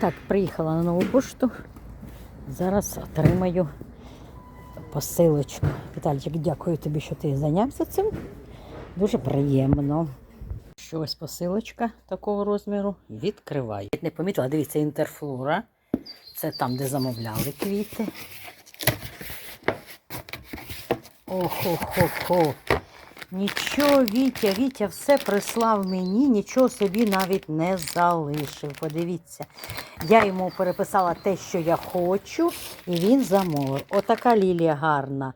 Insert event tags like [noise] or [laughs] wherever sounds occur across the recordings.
Так, приїхала на нову пошту. Зараз отримаю посилочку. Віталійчик, дякую тобі, що ти зайнявся цим. Дуже приємно. Що ось посилочка такого розміру. Відкриваю. Не помітила, дивіться, інтерфлора. Це там, де замовляли квіти. Охо-хо-хо. Нічого, Вітя, Вітя все прислав мені, нічого собі навіть не залишив. Подивіться. Я йому переписала те, що я хочу, і він замовив. Отака лілія гарна.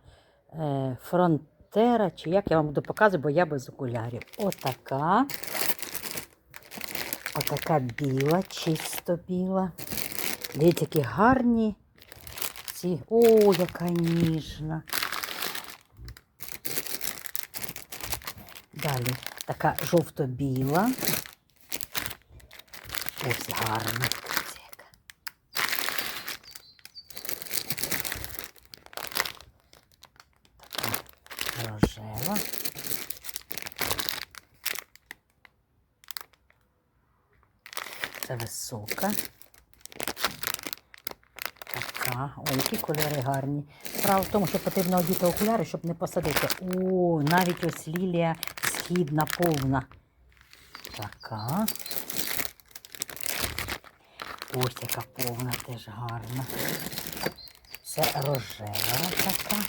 Е, фронтера, чи як я вам буду показувати, бо я без окулярів. Отака. Отака біла, чисто біла. Дивіться, які гарні. Ці. О, яка ніжна. Далі така жовто-біла. Ось гарна. Рожева. Це висока. Така. Ой, які кольори гарні. Справа в тому, що потрібно одіти окуляри, щоб не посадити. О, навіть ось лілія східна повна. Така. Ось яка повна теж гарна. Це рожева така.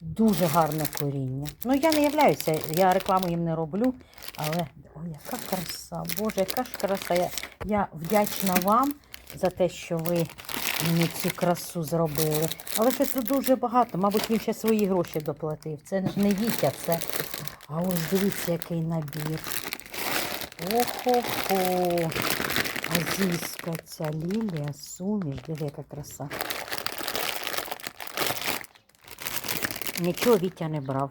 Дуже гарне коріння. Ну, я не являюся, я рекламу їм не роблю, але ой, яка краса, Боже, яка ж краса. Я, я вдячна вам за те, що ви мені цю красу зробили. Але тут дуже багато. Мабуть, він ще свої гроші доплатив. Це ж не Вітя, це. А ось дивіться, який набір. Охо-хо. Азійська ця лілія, суміш, диви, яка краса. Нічого Вітя не брав.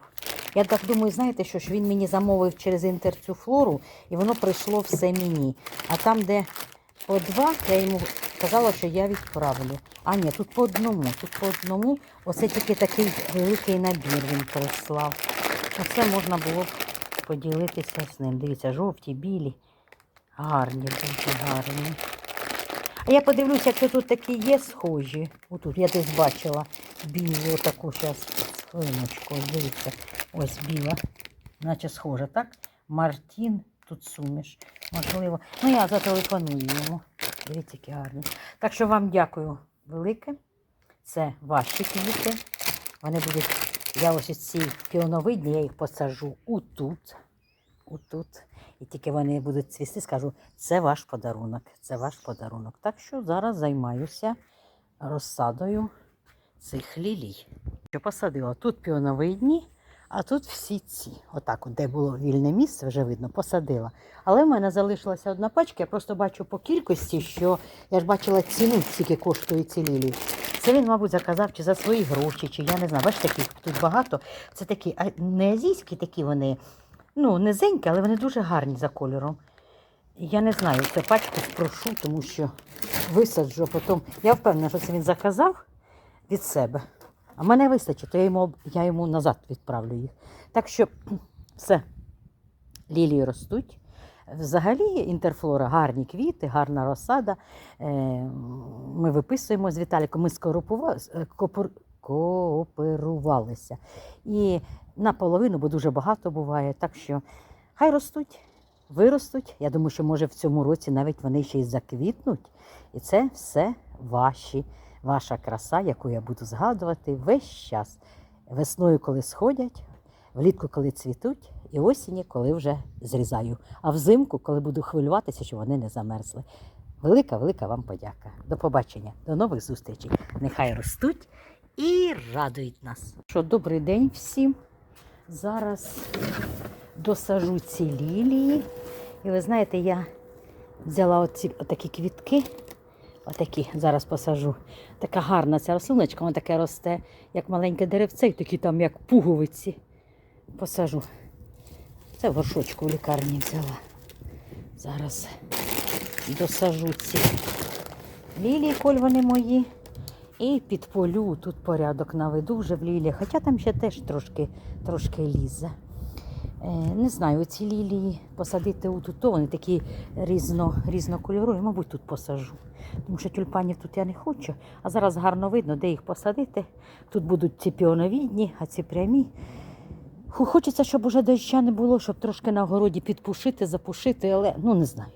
Я так думаю, знаєте, що ж він мені замовив через інтер цю флору, і воно прийшло все мені. А там, де по два, я йому казала, що я відправлю. А ні, тут по одному, тут по одному. Оце тільки такий великий набір він прислав. Оце можна було б поділитися з ним. Дивіться, жовті, білі. Гарні, дуже гарні. А я подивлюся, якщо тут такі є схожі. Отут я десь бачила білу таку зараз хвилиночку. Дивіться, ось біла, наче схожа, так? Мартін, тут суміш. Можливо. Ну, я зателефоную йому. Дивіться, які гарні. Так що вам дякую велике. Це ваші квіти. Вони будуть. Я ось ці піоновидні, я їх посаджу отут. Отут. І тільки вони будуть цвісти, скажу, це ваш подарунок. Це ваш подарунок. Так що зараз займаюся розсадою цих лілій. Що посадила? Тут піоновидні, а тут всі ці. Отак, от, де було вільне місце, вже видно, посадила. Але в мене залишилася одна пачка. Я просто бачу по кількості, що я ж бачила ціну, скільки коштує ці лілії. Це він, мабуть, заказав чи за свої гроші, чи я не знаю. Бачите, таких тут багато. Це такі а не азійські, такі вони, ну, низенькі, але вони дуже гарні за кольором. Я не знаю, це пачку спрошу, тому що висаджу, а потім. Я впевнена, що це він заказав від себе. А мене вистачить, то я йому, я йому назад відправлю їх. Так що все, лілії ростуть. Взагалі, інтерфлора гарні квіти, гарна розсада. Е, Ми виписуємо з Віталіком, ми скоропува- е. І наполовину, бо дуже багато буває. Так що хай ростуть, виростуть. Я думаю, що може в цьому році навіть вони ще й заквітнуть. І це все ваші, ваша краса, яку я буду згадувати весь час. Весною, коли сходять, влітку, коли цвітуть, і осінні, коли вже зрізаю. А взимку, коли буду хвилюватися, що вони не замерзли. Велика, велика вам подяка. До побачення, до нових зустрічей. Нехай ростуть і радують нас. Що, добрий день всім. Зараз досажу ці лілії. І ви знаєте, я взяла оці отакі квітки. Отакі зараз посажу. Така гарна ця рослиночка, вона таке росте, як маленьке деревце, і такі там, як пуговиці. Посажу. Це в горшочку в лікарні взяла. Зараз досажу ці лілії, коль мої. І підполю тут порядок наведу вже в ліліях. Хоча там ще теж трошки, трошки лізе. Е, Не знаю, ці лілії посадити отут, то вони такі різно, різнокольорові, мабуть, тут посажу. тому що тюльпанів тут я не хочу. А зараз гарно видно, де їх посадити. Тут будуть ці піоновідні, а ці прямі. Хочеться, щоб уже доща не було, щоб трошки на городі підпушити, запушити, але ну не знаю.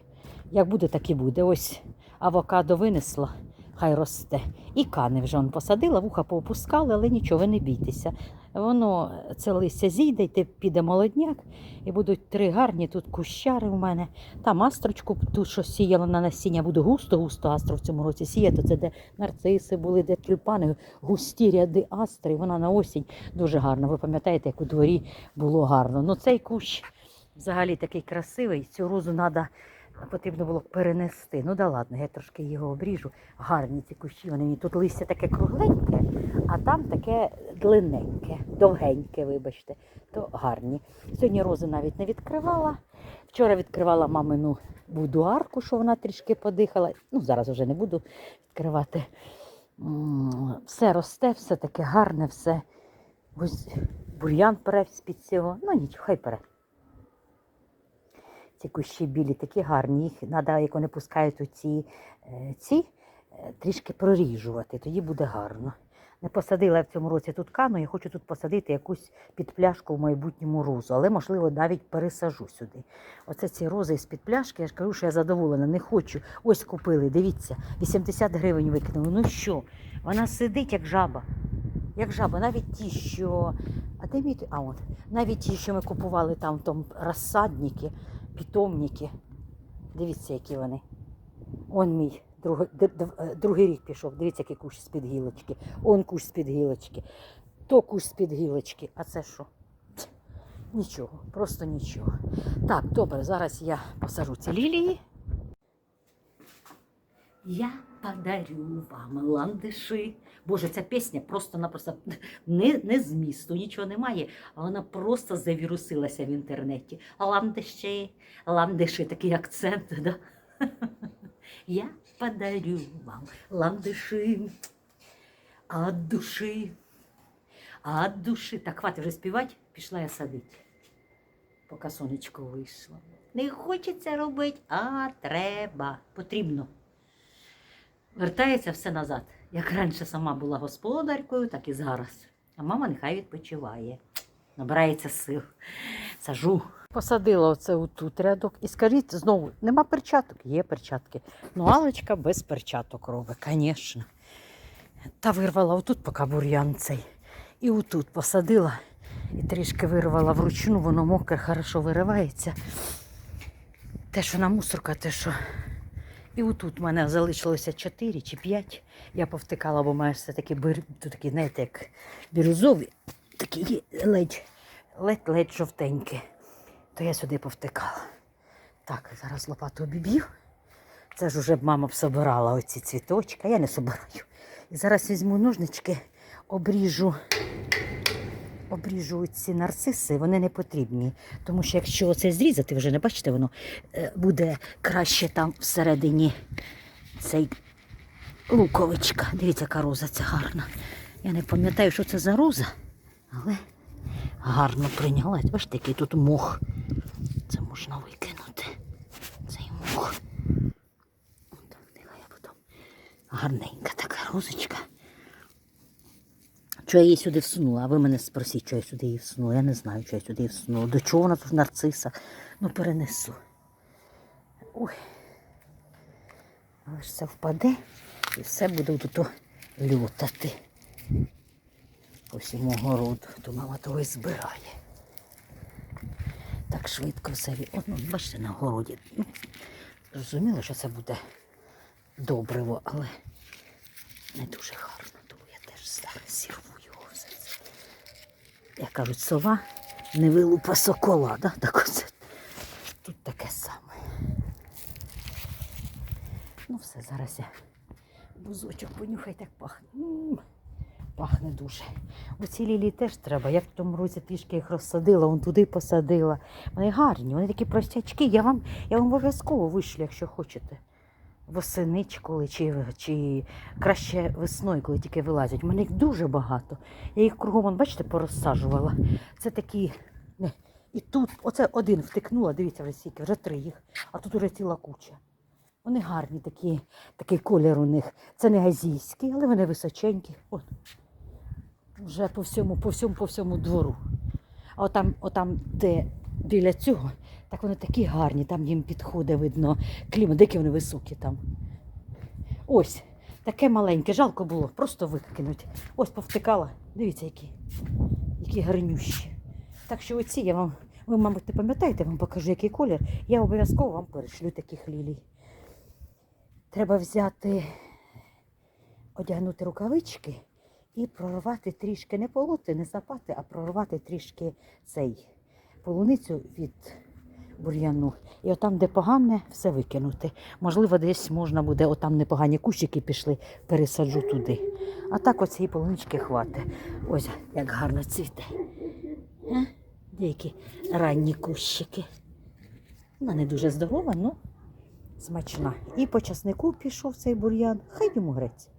Як буде, так і буде. Ось авокадо винесла, хай росте. І кани вже он посадила, вуха поопускали, але нічого, ви не бійтеся. Воно це листя зійде, йде, піде молодняк, і будуть три гарні тут кущари у мене. Там астрочку, ту, що сіяла на насіння, буду густо-густо астру в цьому році сіяти. Це де нарциси були, де тюльпани, густі ряди астри. Вона на осінь дуже гарна. Ви пам'ятаєте, як у дворі було гарно. Ну цей кущ взагалі такий красивий. Цю розу треба. Потрібно було перенести. Ну да ладно, я трошки його обріжу. Гарні ці кущі. Вони тут листя таке кругленьке, а там таке длинненьке, довгеньке, вибачте, то гарні. Сьогодні рози навіть не відкривала. Вчора відкривала мамину будуарку, що вона трішки подихала. Ну, зараз вже не буду відкривати. Все росте, все таке гарне, все. Ось бур'ян пере з-під цього. Ну нічого, хай пере. Ці кущі білі такі гарні. Їх треба, як вони пускають у ці, е, ці е, трішки проріжувати, тоді буде гарно. Не посадила в цьому році тут кану, я хочу тут посадити якусь під пляшку в майбутньому розу, але, можливо, навіть пересажу сюди. Оце ці рози з-під пляшки, я ж кажу, що я задоволена, не хочу. Ось купили, дивіться, 80 гривень викинули. Ну що, вона сидить як жаба. Як жаба, навіть ті, що. А де мій? А от, навіть ті, що ми купували там тому розсадники, питомники. Дивіться, які вони. Он мій друг, е, другий рік пішов. Дивіться, який кущ з-під гілочки. Он кущ з-під гілочки. То кущ з-під гілочки. А це що? Нічого, просто нічого. Так, добре, зараз я посажу ці лілії. Я подарю вам ландиші. Боже, ця пісня просто-напросто не, не з місту, нічого немає, а вона просто завірусилася в інтернеті. Ландиші, ландиші, такий акцент. Да? [laughs] Я подарю вам ландиші от душі. От душі. Так, хватить вже співати, пішла я садити. Поки сонечко вийшло. Не хочеться робити, а треба. Потрібно. Вертається все назад. Як раніше сама була господаркою, так і зараз. А мама нехай відпочиває. Набирається сил. Сажу. Посадила оце отут рядок. І скажіть знову, нема перчаток? Є перчатки. Ну, Алечка без перчаток робить, звісно. Та вирвала отут, поки бур'ян цей. І отут посадила. І трішки вирвала вручну, воно мокре, хорошо виривається. Те, що на мусорка, те, що. І отут в мене залишилося 4 чи 5. Я повтикала, бо має все таки бір... тут такі, знаєте, як бірюзові, такі ледь, ледь-ледь жовтенькі. То я сюди повтикала. Так, зараз лопату обіб'ю. Це ж уже б мама б собирала оці цвіточки, а я не собираю. І зараз візьму ножнички, обріжу, обріжу ці нарциси, вони не потрібні. Тому що якщо це зрізати, вже не бачите, воно е, буде краще там всередині цей луковичка. Дивіться, яка роза це гарна. Я не пам'ятаю, що це за роза, але гарно прийняла. Бачите, який тут мох. Це можна викинути. Цей мох. Нехай потім. Гарненька така розочка. Чого я її сюди всунула? А ви мене спросіть, що я сюди її всунула. Я не знаю, що я сюди її всунула. До чого вона тут в нарцисах? Ну, перенесу. Ой. Але ж це впаде і все буде тут лютати. По всьому городу. То мама того і збирає. Так швидко все. від- ну, бачите, на городі. Ну, зрозуміло, що це буде добриво, але не дуже гарно, тому я теж зараз зірву його все це. Як кажуть, сова не вилупа сокола, да? так оце. Тут таке саме. Ну все, зараз я бузочок понюхай, так пахне. Пахне дуже. Оці лілії теж треба. Я в тому році трішки їх розсадила, вон туди посадила. Вони гарні, вони такі простячки. Я вам, я вам обов'язково вишлю, якщо хочете. Восени коли, чи, чи краще весною, коли тільки вилазять. У мене їх дуже багато. Я їх кругом, вон, бачите, порозсаджувала. Це такі. Не. І тут, оце один втикнула, дивіться, вже скільки, вже три їх, а тут уже ціла куча. Вони гарні такі, такий колір у них. Це не азійські, але вони височенькі. От. Вже по всьому, по всьому, по всьому двору. А отам, отам, де біля цього, так вони такі гарні, там їм підходить, видно, клімат, деякі вони високі там. Ось, таке маленьке, жалко було, просто викинуть. Ось повтикала. Дивіться, які, які гарнющі. Так що оці я вам, ви, мабуть, не пам'ятаєте, вам покажу, який колір. Я обов'язково вам перешлю таких лілій. Треба взяти, одягнути рукавички і прорвати трішки, не полоти, не сапати, а прорвати трішки цей полуницю від бур'яну. І отам, де погане, все викинути. Можливо, десь можна буде, отам непогані кущики пішли, пересаджу туди. А так оцієї полунички хватить. Ось як гарно цвіте. Е? Деякі ранні кущики. Вона не дуже здорова, але смачна. І по часнику пішов цей бур'ян. Хай йому грець.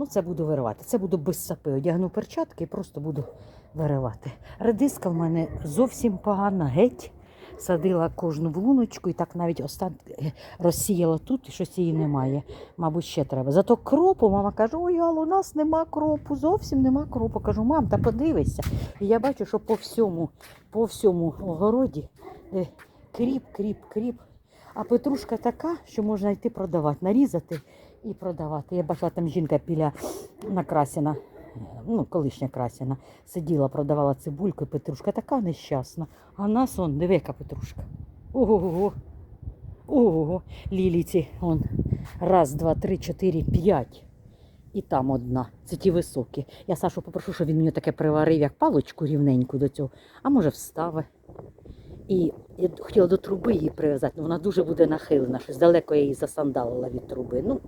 Ну, це буду виривати. Це буду без сапи. Одягну перчатки і просто буду виривати. Редиска в мене зовсім погана, геть. Садила кожну в луночку і так навіть остан... е, розсіяла тут, і щось її немає. Мабуть, ще треба. Зато кропу мама каже: ой, Алла, у нас нема кропу, зовсім нема кропу. Кажу, мам, та подивися. І я бачу, що по всьому, по всьому огороді е, кріп, кріп, кріп. А петрушка така, що можна йти продавати, нарізати і продавати. Я бачила, там жінка біля накрасіна, ну, колишня красіна, сиділа, продавала цибульку, і петрушка така нещасна. А нас он, диви, яка петрушка. Ого-го. Ого, ліліці, он. Раз, два, три, чотири, п'ять. І там одна. Це ті високі. Я Сашу попрошу, щоб він мені таке приварив, як паличку рівненьку до цього, а може встави. І я хотіла до труби її прив'язати, але вона дуже буде нахилена. Щось далеко я її засандалила від труби. Ну,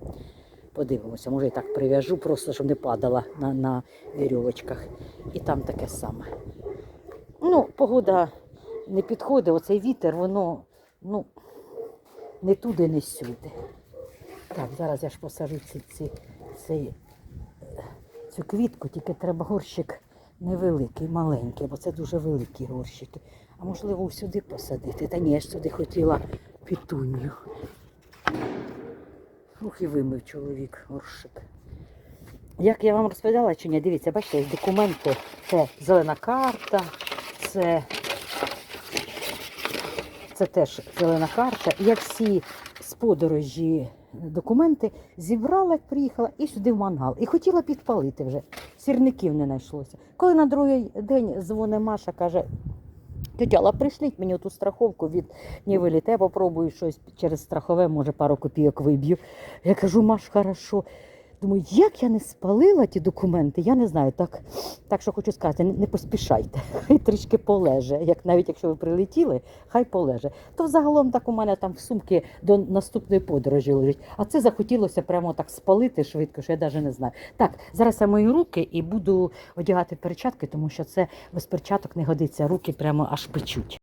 подивимося, може і так прив'яжу, просто щоб не падала на, на вірьовочках. І там таке саме. Ну, погода не підходить, оцей вітер, воно ну, не туди, не сюди. Так, зараз я ж посажу ці, ці, цей, е, цю квітку, тільки треба горщик невеликий, маленький, бо це дуже великі горщики. А можливо сюди посадити. Та ні, я ж сюди хотіла пітунью. Ух, і вимив чоловік горщик. Як я вам розповідала чи ні, дивіться, бачите, документи. Це зелена карта, це, це теж зелена карта. Я всі з подорожі документи зібрала, приїхала, і сюди в мангал. І хотіла підпалити вже. Сірників не знайшлося. Коли на другий день дзвоне Маша, каже, Тетя, Алла, пришліть мені ту страховку від Нівеліте, попробую щось через страхове, може пару копійок виб'ю. Я кажу, Маш, хорошо. Думаю, як я не спалила ті документи, я не знаю. Так, так що хочу сказати, не, не поспішайте. [laughs] Хай трішки полеже. Як навіть якщо ви прилетіли, хай полеже. То взагалом так у мене там в сумки до наступної подорожі лежить. А це захотілося прямо так спалити швидко, що я навіть не знаю. Так, зараз я мої руки і буду одягати перчатки, тому що це без перчаток не годиться. Руки прямо аж печуть.